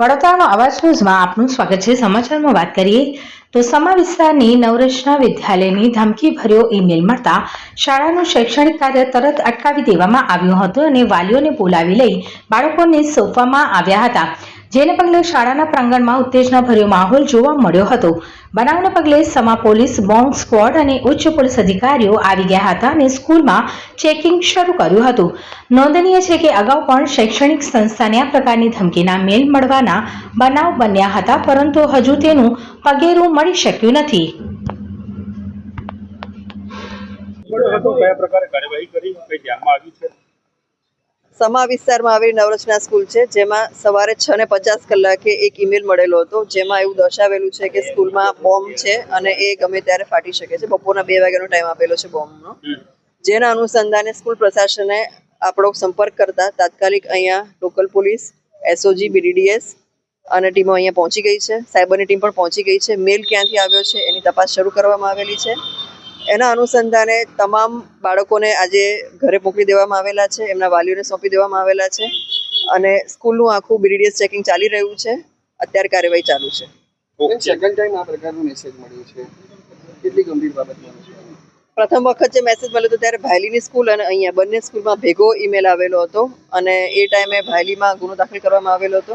વડોદરાનો અવાજ ન્યૂઝમાં આપનું સ્વાગત છે. સમાચારમાં વાત કરીએ તો સમા વિસ્તારની નવરચના વિદ્યાલયની ધમકી ભર્યો ઈમેલ મળતા શાળાનું શૈક્ષણિક કાર્ય તરત અટકાવી દેવામાં આવ્યું હતું અને વાલીઓને બોલાવી લઈ બાળકોને સોંપવામાં આવ્યા હતા. જેને પગલે શાળાના પ્રાંગણમાં ઉત્તેજનાભર્યો માહોલ જોવા મળ્યો હતો. બનાવને પગલે સમા પોલીસ, બોમ્બ સ્ક્વોડ અને ઉચ્ચ પોલીસ અધિકારીઓ આવી ગયા હતા અને સ્કૂલમાં ચેકિંગ શરૂ કર્યું હતું. નોંધનીય છે કે અગાઉ પણ શૈક્ષણિક સંસ્થાને આ પ્રકારની ધમકીના મેલ મળવાના બનાવ બન્યા હતા, પરંતુ હજુ તેનું પગેરું મળી શક્યું નથી. કઈ ધ્યાનમાં આવ્યું છે? સમા વિસ્તારમાં આવેલી નવરચના સ્કૂલ છે જેમાં સવારે છ ને પચાસ કલાકે એક ઈમેલ મળેલો હતો જેમાં એવું દર્શાવેલું છે કે સ્કૂલમાં બોમ્બ છે અને એ ગમે ત્યારે ફાટી શકે છે. બપોરના બે વાગ્યાનો ટાઈમ આપેલો છે બોમ્બનો. જેના અનુસંધાને સ્કૂલ પ્રશાસને આપણો સંપર્ક કરતા તાત્કાલિક અહીંયા લોકલ પોલીસ એસઓજી બીડીડીએસ અને ટીમો અહીંયા પહોંચી ગઈ છે. સાયબરની ટીમ પણ પહોંચી ગઈ છે. મેલ ક્યાંથી આવ્યો છે એની તપાસ શરૂ કરવામાં આવેલી છે. એના અનુસંધાને તમામ બાળકોને આજે ઘરે મોકલી દેવામાં આવેલા છે એમના વાલીઓને સોંપી દેવામાં આવેલા છે અને સ્કૂલનું આખું બીડીડીએસ ચેકિંગ ચાલી રહ્યું છે. અત્યારે કાર્યવાહી ચાલુ છે. સેકન્ડ ટાઈમ આ પ્રકારનો મેસેજ મળ્યો છે. કેટલી ગંભીર બાબત માનો પ્રથમ વખત જે મેસેજ મળ્યો હતો ત્યારે ભાયલીની સ્કૂલ અને અહીંયા બંને સ્કૂલમાં ભેગો ઈમેલ આવેલો હતો અને એ ટાઈમે ભાયલીમાં ગુનો દાખલ કરવામાં આવેલો હતો.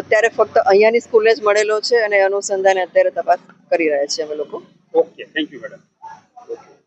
અત્યારે ફક્ત અહીંયાની સ્કૂલને જ મળેલો છે અને અનુસંધાને અત્યારે તપાસ કરી રહ્યા છીએ અમે લોકો. Okay thank you madam